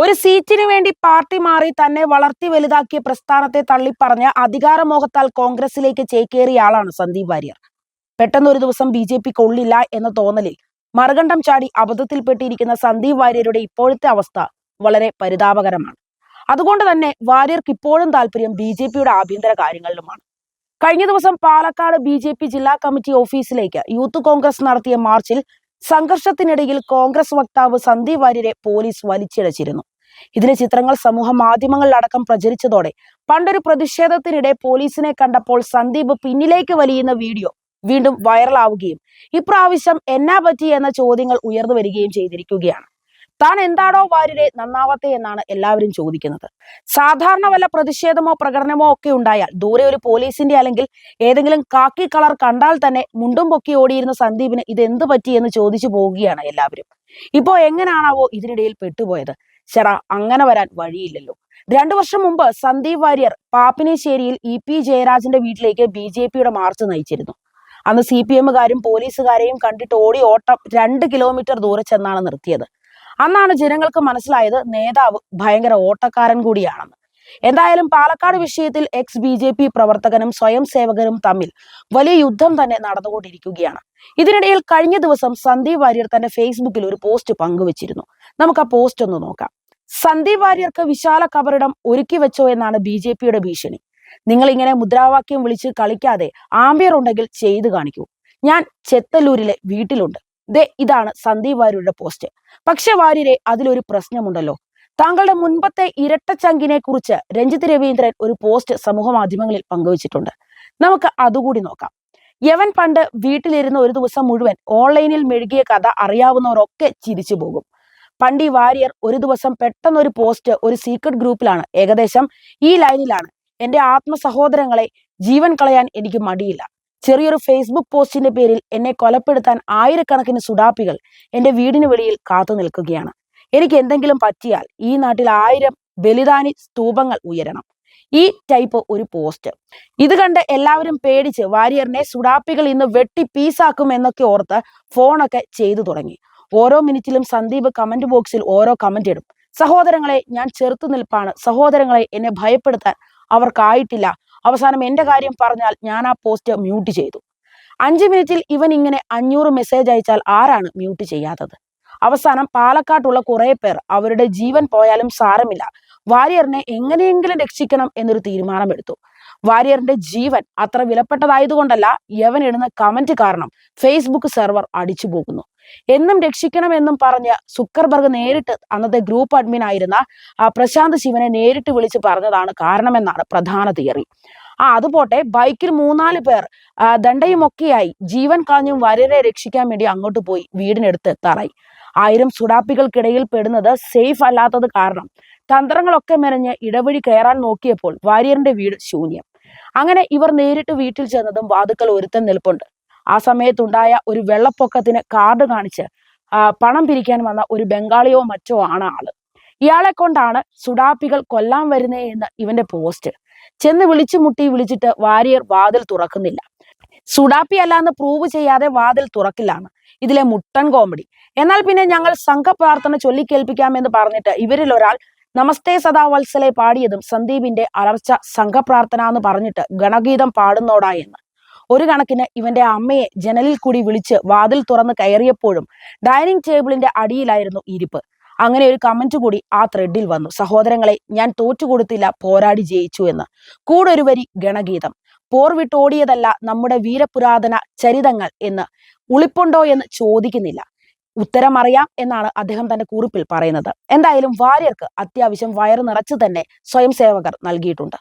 ഒരു സീറ്റിനു വേണ്ടി പാർട്ടി മാറി തന്നെ വളർത്തി വലുതാക്കിയ പ്രസ്ഥാനത്തെ തള്ളിപ്പറഞ്ഞ അധികാരമോഹത്താൽ കോൺഗ്രസിലേക്ക് ചേക്കേറിയ ആളാണ് സന്ദീപ് വാര്യർ. പെട്ടെന്ന് ഒരു ദിവസം ബി ജെ പി കൊള്ളില്ല എന്ന തോന്നലിൽ മറുകണ്ഠം ചാടി അബദ്ധത്തിൽപ്പെട്ടിരിക്കുന്ന സന്ദീപ് വാര്യരുടെ ഇപ്പോഴത്തെ അവസ്ഥ വളരെ പരിതാപകരമാണ്. അതുകൊണ്ട് തന്നെ വാര്യർക്ക് ഇപ്പോഴും താല്പര്യം ബി ജെ പിയുടെ ആഭ്യന്തര കാര്യങ്ങളിലുമാണ്. കഴിഞ്ഞ ദിവസം പാലക്കാട് ബി ജെ പി ജില്ലാ കമ്മിറ്റി ഓഫീസിലേക്ക് യൂത്ത് കോൺഗ്രസ് നടത്തിയ മാർച്ചിൽ സംഘർഷത്തിനിടയിൽ കോൺഗ്രസ് വക്താവ് സന്ദീപ് വാര്യരെ പോലീസ് വലിച്ചിഴച്ചിരുന്നു. ഇതിലെ ചിത്രങ്ങൾ സമൂഹ മാധ്യമങ്ങളിലടക്കം പ്രചരിച്ചതോടെ. പണ്ടൊരു പ്രതിഷേധത്തിനിടെ പോലീസിനെ കണ്ടപ്പോൾ സന്ദീപ് പിന്നിലേക്ക് വലിയുന്ന വീഡിയോ വീണ്ടും വൈറലാവുകയും ഇപ്രാവശ്യം എന്നാ പറ്റി എന്ന ചോദ്യങ്ങൾ ഉയർന്നു വരികയും ചെയ്തിരിക്കുകയാണ്. താൻ എന്താണോ വാര്യരെ നന്നാവത്തെ എന്നാണ് എല്ലാവരും ചോദിക്കുന്നത്. സാധാരണ വല്ല പ്രതിഷേധമോ പ്രകടനമോ ഒക്കെ ഉണ്ടായാൽ ദൂരെ ഒരു പോലീസിന്റെ അല്ലെങ്കിൽ ഏതെങ്കിലും കാക്കി കളർ കണ്ടാൽ തന്നെ മുണ്ടും പൊക്കി ഓടിയിരുന്ന സന്ദീപിന് ഇത് എന്ത് പറ്റി എന്ന് ചോദിച്ചു പോവുകയാണ് എല്ലാവരും. ഇപ്പോ എങ്ങനെയാണാവോ ഇതിനിടയിൽ പെട്ടുപോയത്? ചേടാ അങ്ങനെ വരാൻ വഴിയില്ലല്ലോ. രണ്ടു വർഷം മുമ്പ് സന്ദീപ് വാര്യർ പാപ്പിനേശ്ശേരിയിൽ ഇ പി ജയരാജന്റെ വീട്ടിലേക്ക് ബി ജെ പിയുടെ മാർച്ച് നയിച്ചിരുന്നു. അന്ന് സി പി എമ്മുകാരും പോലീസുകാരെയും കണ്ടിട്ട് ഓടി ഓട്ടം രണ്ട് കിലോമീറ്റർ ദൂരെ ചെന്നാണ് നിർത്തിയത്. അന്നാണ് ജനങ്ങൾക്ക് മനസ്സിലായത് നേതാവ് ഭയങ്കര ഓട്ടക്കാരൻ കൂടിയാണെന്ന്. എന്തായാലും പാലക്കാട് വിഷയത്തിൽ എക്സ് ബി ജെ പി പ്രവർത്തകനും സ്വയം സേവകനും തമ്മിൽ വലിയ യുദ്ധം തന്നെ നടന്നുകൊണ്ടിരിക്കുകയാണ്. ഇതിനിടയിൽ കഴിഞ്ഞ ദിവസം സന്ദീപ് വാര്യർ തന്റെ ഫേസ്ബുക്കിൽ ഒരു പോസ്റ്റ് പങ്കുവച്ചിരുന്നു. നമുക്ക് ആ പോസ്റ്റ് ഒന്ന് നോക്കാം. സന്ദീപ് വാര്യർക്ക് വിശാല കബറിടം ഒരുക്കി വെച്ചോ എന്നാണ് ബി ജെ പിയുടെ ഭീഷണി. നിങ്ങൾ ഇങ്ങനെ മുദ്രാവാക്യം വിളിച്ച് കളിക്കാതെ ആംബിയർ ഉണ്ടെങ്കിൽ ചെയ്തു കാണിക്കൂ. ഞാൻ ചെത്തല്ലൂരിലെ വീട്ടിലുണ്ട്. ദേ ഇതാണ് സന്ദീപ് വാര്യരുടെ പോസ്റ്റ്. പക്ഷെ വാര്യരെ അതിലൊരു പ്രശ്നമുണ്ടല്ലോ. താങ്കളുടെ മുൻപത്തെ ഇരട്ടച്ചങ്കിനെ കുറിച്ച് രഞ്ജിത്ത് രവീന്ദ്രൻ ഒരു പോസ്റ്റ് സമൂഹ മാധ്യമങ്ങളിൽ പങ്കുവച്ചിട്ടുണ്ട്. നമുക്ക് അതുകൂടി നോക്കാം. യവൻ പണ്ട് വീട്ടിലിരുന്ന ഒരു ദിവസം മുഴുവൻ ഓൺലൈനിൽ മെഴുകിയ കഥ അറിയാവുന്നവരൊക്കെ ചിരിച്ചു പോകും പണ്ട് ഈ വാര്യർ ഒരു ദിവസം പെട്ടെന്ന് ഒരു പോസ്റ്റ് ഒരു സീക്രട്ട് ഗ്രൂപ്പിലാണ് ഏകദേശം ഈ ലൈനിലാണ്. എന്റെ ആത്മസഹോദരങ്ങളെ ജീവൻ കളയാൻ എനിക്ക് മടിയില്ല. ചെറിയൊരു ഫേസ്ബുക്ക് പോസ്റ്റിന്റെ പേരിൽ എന്നെ കൊലപ്പെടുത്താൻ ആയിരക്കണക്കിന് സുഡാപ്പികൾ എന്റെ വീടിന് വെളിയിൽ കാത്തു നിൽക്കുകയാണ്. എനിക്ക് എന്തെങ്കിലും പറ്റിയാൽ ഈ നാട്ടിൽ ആയിരം ബലിദാനി സ്തൂപങ്ങൾ ഉയരണം. ഈ ടൈപ്പ് ഒരു പോസ്റ്റ് ഇത് കണ്ട് എല്ലാവരും പേടിച്ച് വാര്യറിനെ സുഡാപ്പികൾ ഇന്ന് വെട്ടി പീസാക്കും എന്നൊക്കെ ഓർത്ത് ഫോണൊക്കെ ചെയ്തു തുടങ്ങി. ഓരോ മിനിറ്റിലും സന്ദീപ് കമന്റ് ബോക്സിൽ ഓരോ കമന്റ് ഇടും. സഹോദരങ്ങളെ ഞാൻ ചെറുത്തു നിൽപ്പാണ്. സഹോദരങ്ങളെ എന്നെ ഭയപ്പെടുത്താൻ അവർക്കായിട്ടില്ല. അവസാനം എന്റെ കാര്യം പറഞ്ഞാൽ ഞാൻ ആ പോസ്റ്റ് മ്യൂട്ട് ചെയ്തു. അഞ്ച് മിനിറ്റിൽ ഇവൻ ഇങ്ങനെ അഞ്ഞൂറ് മെസ്സേജ് അയച്ചാൽ ആരാണ് മ്യൂട്ട് ചെയ്യാത്തത്? അവസാനം പാലക്കാട്ടുള്ള കുറെ പേർ അവരുടെ ജീവൻ പോയാലും സാരമില്ല. വാര്യറിനെ എങ്ങനെയെങ്കിലും രക്ഷിക്കണം എന്നൊരു തീരുമാനമെടുത്തു. വാര്യറിന്റെ ജീവൻ അത്ര വിലപ്പെട്ടതായതുകൊണ്ടല്ല യവൻ ഇടുന്ന കമന്റ് കാരണം ഫേസ്ബുക്ക് സെർവർ അടിച്ചു പോകുന്നു എന്നും രക്ഷിക്കണമെന്നും പറഞ്ഞ് സുക്കർബർഗ് നേരിട്ട് അന്നത്തെ ഗ്രൂപ്പ് അഡ്മിൻ ആയിരുന്ന ആ പ്രശാന്ത് ശിവനെ നേരിട്ട് വിളിച്ച് പറഞ്ഞതാണ് കാരണമെന്നാണ് പ്രധാന തിയറി. ആ അതുപോട്ടെ ബൈക്കിൽ മൂന്നാൽ പേർ ദണ്ഡയുമൊക്കെയായി ജീവൻ കളഞ്ഞും വരരെ രക്ഷിക്കാൻ വേണ്ടി അങ്ങോട്ട് പോയി വീടിനടുത്ത് എത്താറായി ആയിരം സുഡാപ്പികൾക്കിടയിൽ പെടുന്നത് സേഫ് അല്ലാത്തത് കാരണം. തന്ത്രങ്ങളൊക്കെ മെനഞ്ഞ് ഇടവഴി കയറാൻ നോക്കിയപ്പോൾ വാര്യറിന്റെ വീട് ശൂന്യം. അങ്ങനെ ഇവർ നേരിട്ട് വീട്ടിൽ ചെന്നതും വാതുക്കൾ ഒരുത്തൻ നിൽപ്പുണ്ട്. ആ സമയത്തുണ്ടായ ഒരു വെള്ളപ്പൊക്കത്തിന് കാർഡ് കാണിച്ച് പണം പിരിക്കാൻ വന്ന ഒരു ബംഗാളിയോ മറ്റോ ആണ് ആൾ. ഇയാളെ കൊണ്ടാണ് സുഡാപ്പികൾ കൊല്ലാൻ വരുന്നേ എന്ന് ഇവന്റെ പോസ്റ്റ് ചെന്ന് വിളിച്ചു മുട്ടി വിളിച്ചിട്ട് വാരിയർ വാതിൽ തുറക്കുന്നില്ല. സുഡാപ്പി അല്ലാന്ന് പ്രൂവ് ചെയ്യാതെ വാതിൽ തുറക്കില്ലാണ് ഇതിലെ മുട്ടൻ കോമഡി എന്നാൽ പിന്നെ ഞങ്ങൾ സംഘപ്രാർത്ഥന ചൊല്ലിക്കേൽപ്പിക്കാമെന്ന് പറഞ്ഞിട്ട് ഇവരിൽ ഒരാൾ നമസ്തേ സദാ വത്സലെ പാടിയതും സന്ദീപിന്റെ അലർച്ച സംഘപ്രാർത്ഥന എന്ന് പറഞ്ഞിട്ട് ഗണഗീതം പാടുന്നോടാ എന്ന്. ഒരു കണക്കിന് ഇവന്റെ അമ്മയെ ജനലിൽ കൂടി വിളിച്ച് വാതിൽ തുറന്ന് കയറിയപ്പോഴും ഡൈനിങ് ടേബിളിന്റെ അടിയിലായിരുന്നു ഇരിപ്പ്. അങ്ങനെ ഒരു കമന്റ് കൂടി ആ ത്രെഡിൽ വന്നു. സഹോദരങ്ങളെ ഞാൻ തോറ്റുകൊടുത്തില്ല പോരാടി ജയിച്ചു എന്ന്. കൂടെ ഒരു വരി ഗണഗീതം. പോർ വിട്ടോടിയതല്ല നമ്മുടെ വീരപുരാതന ചരിതങ്ങൾ എന്ന്. ഉളിപ്പുണ്ടോ എന്ന് ചോദിക്കുന്നില്ല. ഉത്തരം അറിയാം എന്നാണ് അദ്ദേഹം തന്റെ കുറിപ്പിൽ പറയുന്നത്. എന്തായാലും വാര്യർക്ക് അത്യാവശ്യം വയറ് നിറച്ചു തന്നെ സ്വയം സേവകർ നൽകിയിട്ടുണ്ട്.